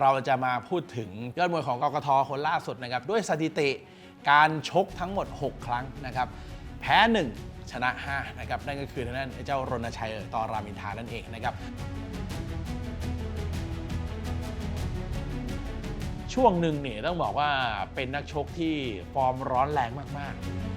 เราจะมาพูดถึงยอดมวยของกกทคนล่าสุดนะครับ ด้วยสถิติการชกทั้งหมด 6 ครั้งนะครับ แพ้ 1 ชนะ 5 นะครับ นั่นก็คือทางด้นเจ้ารณชัยต่อรามินทานั่นเองนะครับ ช่วงหนึ่งเนี่ยต้องบอกว่าเป็นนักชกที่ฟอร์มร้อนแรงมาก ๆ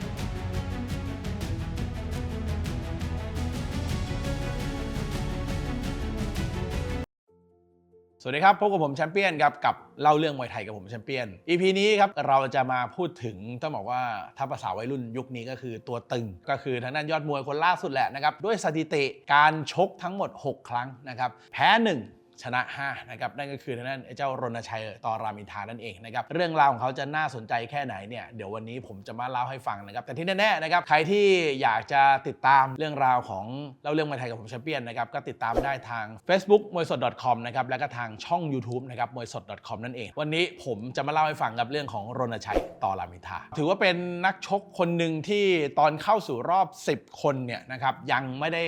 สวัสดีครับพบกับผมแชมเปี้ยนครับกับเล่าเรื่องมวยไทยกับผมแชมเปี้ยน EP นี้ครับเราจะมาพูดถึงต้องบอกว่าถ้าภาษาวัยรุ่นยุคนี้ก็คือตัวตึง ก็คือทางด้านยอดมวยคนล่าสุดแหละนะครับด้วยสถิติการชกทั้งหมด 6 ครั้งนะครับแพ้ 1 ชนะ5นะครับนั่นก็คือทางด้นไอ้เจ้ารณชัยต่อรามินทานั่นเองนะครับเรื่องราวของเขาจะน่าสนใจแค่ไหนเนี่ยเดี๋ยววันนี้ผมจะมาเล่าให้ฟังนะครับแต่ที่แน่ๆนะครับใครที่อยากจะติดตามเรื่องราวของเล่าเรื่องมวยไทยกับผมแชมเปี้ยนนะครับก็ติดตามได้ทาง Facebook มวยสด .com นะครับแล้วก็ทางช่อง YouTube นะครับมวยสด .com นั่นเอง วันนี้ผมจะมาเล่าให้ฟังกับเรื่องของรณชัยต่อรามินทาถือว่าเป็นนักชกคนหนึ่งที่ตอนเข้าสู่รอบ 10 คนเนี่ยนะครับยังไม่ได้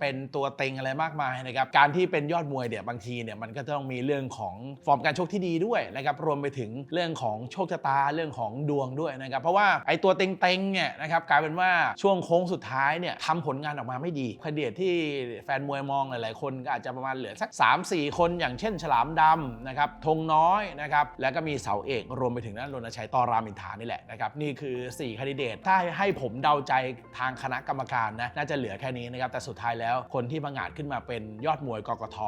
เป็นตัวเต็งอะไรมากมายนะครับการที่เป็นยอดมวยเนี่ยบางทีเนี่ยมันก็ต้องมีเรื่องของฟอร์มการชกที่ดีด้วยนะครับรวมไปถึงเรื่องของโชคชะตาเรื่องของดวงด้วยนะครับเพราะว่าไอตัวเต็งๆเนี่ยนะครับกลายเป็นว่าช่วงโค้งสุดท้ายเนี่ยทำผลงานออกมาไม่ดีคดีที่แฟนมวยมองหลายๆ คนก็อาจจะประมาณเหลือสัก 3-4 คนอย่างเช่นฉลามดำนะครับธงน้อยนะครับแล้วก็มีเสาเอกรวมไปถึงนั่นรณชัยต่อรามินทานี่แหละนะครับนี่คือ4คนดิเดตถ้าให้ผมเดาใจทางคณะกรรมการนะน่าจะเหลือแค่นี้นะครับแต่สุดท้ายแล้วคนที่ประงาดขึ้นมาเป็นยอดมวยกกท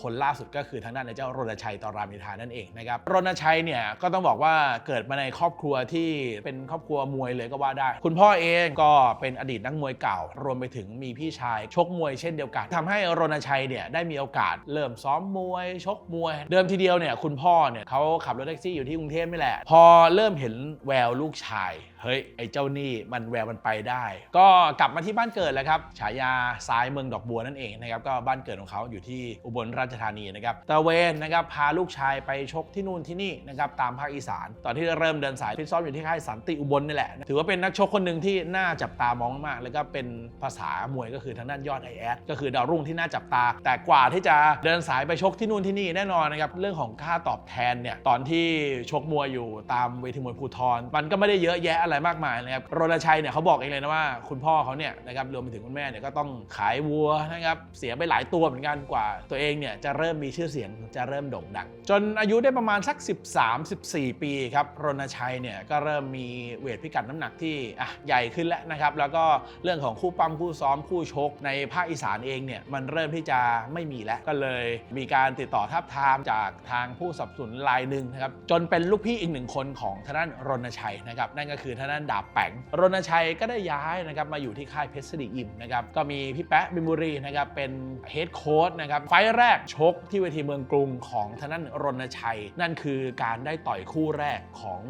คนล่าสุดก็คือทางด้านในเจ้ารณชัยตอรามินทานั่นเองนะครับรณชัยเนี่ยก็ต้องบอกว่าเกิดมาในครอบครัวที่เป็นครอบครัวมวยเลยก็ว่าได้ คุณพ่อเองก็เป็นอดีตนักมวยเก่า รวมไปถึงมีพี่ชายชกมวยเช่นเดียวกันทำให้รณชัยเนี่ยได้มีโอกาสเริ่มซ้อมมวย ชกมวย เดิมทีเดียวเนี่ยคุณพ่อเนี่ยเขาขับรถแท็กซี่อยู่ที่กรุงเทพนี่แหละ พอเริ่มเห็นแววลูกชาย เฮ้ยไอ้เจ้านี่มันแววมันไปได้ ก็กลับมาที่บ้านเกิดแล้วครับฉายาซ้ายเมืองดอกบัวนั่นเองนะครับก็บ้านเกิดของเขาอยู่ที่อุบลราชธานีนะครับตะเวนนะครับพาลูกชายไปชกที่นู่นที่นี่นะครับตามภาคอีสาน ตอนที่เริ่มเดินสายฟิตซ้อมอยู่ที่ค่ายสันติอุบลนี่แหละ ถือว่าเป็นนักชกคนหนึ่งที่น่าจับตามองมาก แล้วก็เป็นภาษามวยก็คือทางด้านยอดไอแอดก็คือดาวรุ่งที่น่าจับตา แต่กว่าที่จะเดินสายไปชกที่นู่นที่นี่แน่นอนนะครับเรื่องของค่าตอบแทนเนี่ยตอนที่ชกมวยอยู่ตามเวทีมวยภูทรมันก็ไม่ได้เยอะแยะอะไรมากมายนะครับรณชัยเนี่ยเขาบอกเองเลยนะว่าคุณพ่อเขาเนี่ยนะครับรวมไปถึงคุณแม่เนี่ยก็ต้องขายวัวนะครับเสียไปหลายตัวเหมือนกันกว่า ตัวเองเนี่ยจะเริ่มมีชื่อเสียงจะเริ่มโด่งดัง จนอายุได้ประมาณสัก 13-14 ปีครับรณชัยเนี่ยก็เริ่มมีเวทพิกัดน้ำหนักที่อะใหญ่ขึ้นแล้วนะครับแล้วก็เรื่องของคู่ปั้มคู่ซ้อมคู่ชก ในภาคอีสานเองเนี่ยมันเริ่มที่จะไม่มีแล้วก็เลยมีการติดต่อทับทามจากทางผู้สนับสนุนรายหนึ่งนะครับจนเป็นลูกพี่อีกหนึ่งคนของทางด้านรณชัยนะครับนั่นก็คือทางด้านดาบแปงรณชัยก็ได้ย้ายนะครับมาอยู่ที่ค่ายเพชรสดีอิมนะครับก็มีพี่แป๊ะบิมบุรีนะครับเป็นเฮดโค้ชนะครับไฟแรกชกที่เวทีเมืองกรุงของทางด้านรณชัย นั่นคือการได้ต่อยคู่แรกของ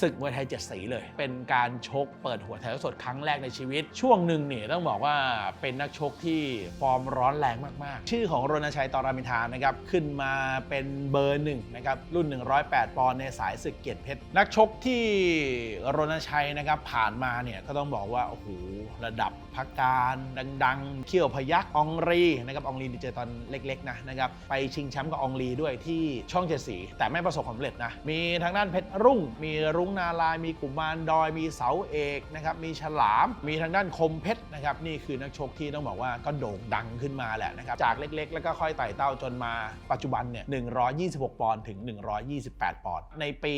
ศึกมวยไทยเจ็ดสีเลย เป็นการชกเปิดหัวแถวสดครั้งแรกในชีวิต ช่วงหนึ่งเนี่ยต้องบอกว่าเป็นนักชกที่ฟอร์มร้อนแรงมาก ๆ ชื่อของรณชัยตอรามินทานะครับขึ้นมาเป็นเบอร์หนึ่งนะครับรุ่น 108 ปอนด์ในสายศึกเกียรติเพชรนักชกที่รณชัยนะครับผ่านมาเนี่ยก็ต้องบอกว่าโอ้โหระดับพักการดัง ๆ เขี้ยวพยักอองรีนะครับอองรีดีเจอตอนเล็กๆนะนะครับไปชิงแชมป์กับอองรีด้วยที่ช่องเจ็ดสี แต่ไม่ประสบความสำเร็จนะมีทางด้านเพชรรุ่ง มีรุ้งนาลายมีกุมารดอยมีเสาเอกนะครับมีฉลาม มีทางด้านคมเพชรนะครับนี่คือนักชกที่ต้องบอกว่าก็โด่งดังขึ้นมาแหละนะครับจากเล็กๆ แล้วก็ค่อยไต่เต้าจนมาปัจจุบันเนี่ย126 ปอนด์ถึง 128 ปอนด์ในปี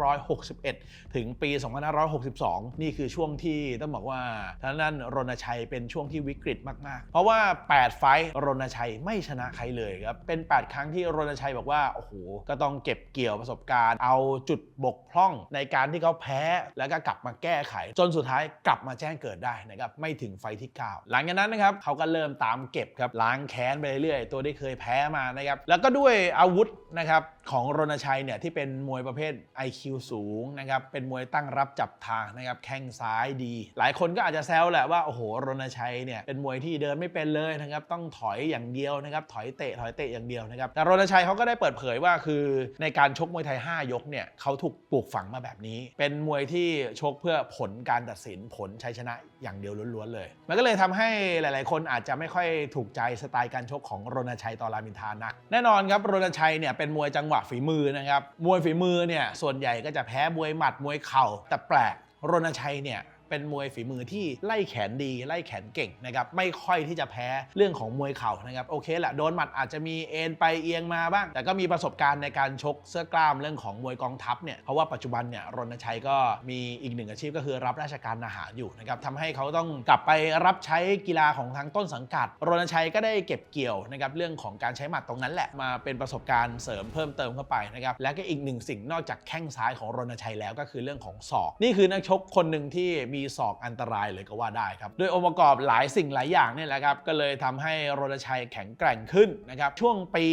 2561 ถึงปี2562 นี่คือช่วงที่ต้องบอกว่าทางด้านรณชัยเป็นช่วงที่วิกฤตมากๆ เพราะว่า 8 ไฟท์รณชัยไม่ชนะใครเลยครับ เป็น 8 ครั้งที่รณชัยบอกว่า โอ้โห ก็ต้องเก็บเกี่ยวประสบการณ์ เอาจุดบกพร่องในการที่เขาแพ้ แล้วก็กลับมาแก้ไข จนสุดท้ายกลับมาแจ้งเกิดได้นะครับ ไม่ถึงไฟท์ที่ 9 หลังจากนั้นนะครับเขาก็เริ่มตามเก็บครับ ล้างแค้นไปเรื่อยๆ ตัวที่เคยแพ้มานะครับ แล้วก็ด้วยอาวุธนะครับของรณชัยเนี่ยที่เป็นมวยประเภท IQ สูงนะครับ เป็นมวยตั้งรับจับทางนะครับแข้งซ้ายดี หลายคนก็อาจจะแซวแหละว่าโอ้โหรณชัยเนี่ยเป็นมวยที่เดินไม่เป็นเลยนะครับต้องถอยอย่างเดียวนะครับถอยเตะถอยเตะอย่างเดียวนะครับแต่รณชัยเขาก็ได้เปิดเผยว่าคือในการชกมวยไทย 5 ยกเนี่ยเขาถูกปลูกฝังมาแบบนี้ เป็นมวยที่ชกเพื่อผลการตัดสินผลชัยชนะอย่างเดียวล้วนๆเลย มันก็เลยทำให้หลาย ๆ คนอาจจะไม่ค่อยถูกใจสไตล์การชกของรณชัยตอรามินทานัก แน่นอนครับรณชัยเนี่ยเป็นมวยจังหวะะฝีมือนะครับมวยฝีมือเนี่ยส่วนใหญ่ก็จะแพ้มวยหมัดมวยเข่าแต่แปลกรณชัยเนี่ย เป็นมวยฝีมือที่ไล่แขนดี ไล่แขนเก่งนะครับไม่ค่อยที่จะแพ้เรื่องของมวยเข่านะครับโอเคแหละโดนหมัดอาจจะมีเอ็นไปเอียงมาบ้าง แต่ก็มีประสบการณ์ในการชกเสื้อกล้ามเรื่องของมวยกองทัพเนี่ยเพราะว่าปัจจุบันเนี่ยรณชัยก็มีอีกหนึ่งอาชีพก็คือรับราชการทหารอยู่นะครับทำให้เขาต้องกลับไปรับใช้กีฬาของทางต้นสังกัด รณชัยก็ได้เก็บเกี่ยวนะครับเรื่องของการใช้หมัดตรงนั้นแหละมาเป็นประสบการณ์เสริมเพิ่มเติมเข้าไปนะครับและก็อีกหนึ่งสิ่งนอกจากแข้งซ้ายของรณชัยแล้วก็คือเรื่องของศอก นี่คือนักชกคนหนึ่งที่มีศอกอันตรายเลยก็ว่าได้ครับด้วยองค์ประกอบหลายสิ่งหลายอย่างเนี่ยแหละครับก็เลยทำให้รณชัยแข็งแกร่งขึ้นนะครับช่วงปี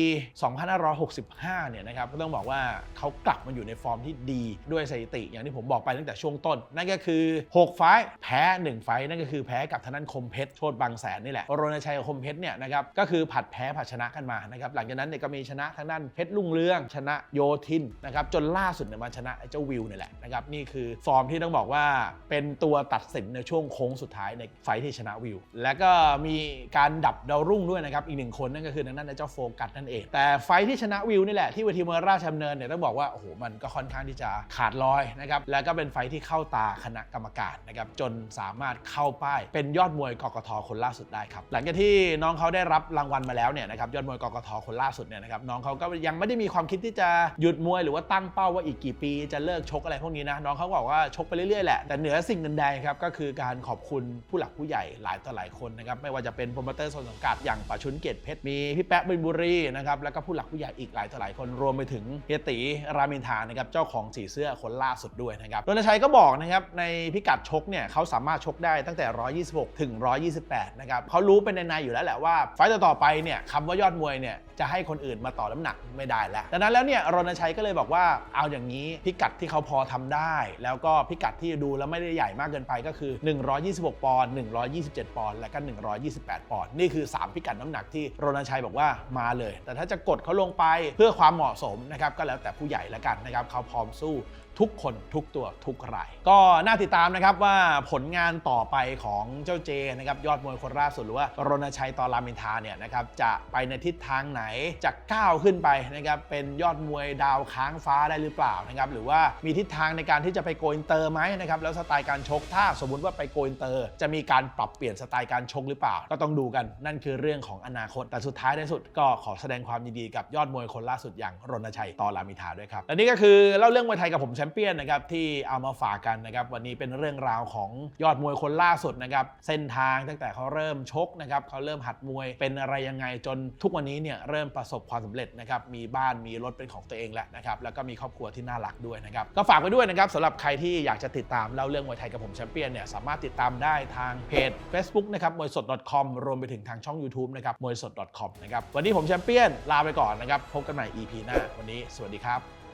2565 เนี่ยนะครับก็ต้องบอกว่าเขากลับมาอยู่ในฟอร์มที่ดีด้วยสถิติ อย่างที่ผมบอกไปตั้งแต่ช่วงต้น นั่นก็คือ 6 ไฟท์แพ้ 1 ไฟท์นั่นก็คือแพ้กับทางด้านคมเพชรโชดบางแสนนี่แหละรณชัยกับคมเพชรเนี่ยนะครับก็คือผัดแพ้ผัดชนะกันมานะครับหลังจากนั้นเนี่ยก็มีชนะทางด้านเพชรลุ่งเรือง ชนะโยทินนะครับจนล่าสุดเนี่ยมาชนะไอ้เจ้าวิวนี่แหละนะครับนี่คือฟอร์มที่ต้องบอกว่าเป็นตัวตัดสินในช่วงโค้งสุดท้ายในไฟที่ชนะวิว แล้วก็มีการดับดาวรุ่งด้วยนะครับ อีกหนึ่งคนนั่นก็คือทางด้านไอ้เจ้าโฟกัสนั่นเอง แต่ไฟที่ชนะวิวนี่แหละที่เวทีมวยราชดำเนินเนี่ยต้องบอกว่าโอ้โหมันก็ค่อนข้างที่จะขาดลอยนะครับแล้วก็เป็นไฟท์ที่เข้าตาคณะกรรมการนะครับจนสามารถเข้าป้าย เป็นยอดมวยกกทคนล่าสุดได้ครับหลังจากที่น้องเขาได้รับรางวัลมาแล้วเนี่ยนะครับยอดมวยกกทคนล่าสุดเนี่ยนะครับน้องเขาก็ยังไม่ได้มีความคิดที่จะหยุดมวยหรือว่าตั้งเป้าว่าอีกกี่ปี จะเลิกชกอะไรพวกนี้นะน้องเขาบอกว่าชกไปเรื่อยๆแหละแต่เหนือสิ่งใดๆครับก็คือการขอบคุณผู้หลักผู้ใหญ่หลายต่อหลายคนนะครับไม่ว่าจะเป็นโปรโมเตอร์ส่วนสังกัดอย่างป่าชุนเกตเพชรมีพี่แป๊ะบินบุรีนะครับแล้วก็ผู้หลักผู้ใหญ่อีกหลายต่อหลายคนรวมไปถึงเฮียตีรามินทานะครับเจ้าของสีเสื้อคนล่าสุดด้วยนะครับรณชัยก็บอกนะครับในพิกัดชกเนี่ยเขาสามารถชกได้ตั้งแต่ 126 ถึง 128 นะครับเขารู้เป็นในๆอยู่แล้วแหละว่าไฟต์ต่อไปเนี่ยคำว่ายอดมวยเนี่ยจะให้คนอื่นมาต่อน้ำหนักไม่ได้แล้วดังนั้นแล้วเนี่ยรณชัยก็เลยบอกว่าเอาอย่างนี้พิกัดที่เขาพอทำได้ แล้วก็พิกัดที่ดูแล้วไม่ได้ใหญ่มากกินไปก็คือ 126 ปอนด์ 127 ปอนด์ และก็ 128 ปอนด์ นี่คือ 3 พิกัดน้ำหนักที่รณชัยบอกว่ามาเลย แต่ถ้าจะกดเขาลงไปเพื่อความเหมาะสมนะครับก็แล้วแต่ผู้ใหญ่ล้วกันนะครับเขาพร้อมสู้ทุกคนทุกตัวทุกราย ก็น่าติดตามนะครับว่าผลงานต่อไปของเจ้าเจนะครับยอดมวยคนล่าสุดหรือว่ารณชัยตอรามินทาเนี่ยนะครับจะไปในทิศทางไหนจะก้าวขึ้นไปนะครับเป็นยอดมวยดาวค้างฟ้าได้หรือเปล่านะครับหรือว่ามีทิศทางในการที่จะไปโกอินเตอร์ไหมนะครับแล้วสไตล์การชกถ้าสมมุติว่าไปโกอินเตอร์ จะมีการปรับเปลี่ยนสไตล์การชกหรือเปล่า ก็ต้องดูกันนั่นคือเรื่องของอนาคต แต่สุดท้ายในสุดก็ขอแสดงความยินดีกับยอดมวยคนล่าสุดอย่างรณชัยตอรามิทาด้วยครับและนี่ก็คือเล่าเรื่องมวยไทยกับผมแชมเปี้ยนนะครับที่เอามาฝากกันนะครับวันนี้เป็นเรื่องราวของยอดมวยคนล่าสุดนะครับเส้นทางตั้งแต่เขาเริ่มชกนะครับเขาเริ่มหัดมวยเป็นอะไรยังไงจนทุกวันนี้เนี่ยเริ่มประสบความสำเร็จนะครับมีบ้านมีรถเป็นของตัวเองแล้วนะครับแล้วก็มีครอบครัวที่น่ารักด้วยนะครับก็ฝากไว้ด้วยนะครับสำหรับใครที่อยากจะติดตามเล่าเรื่องมวยไทยกับผมแชมเปี้ยนเนี่ยสามารถติดตามได้ทางเพจ Facebook นะครับมวยสด .com รวมไปถึงทางช่อง YouTube นะครับมวยสด .com นะครับวันนี้ผมแชมเปี้ยนลาไปก่อนนะครับพบกันใหม่ EP หน้าวันนี้ สวัสดีครับ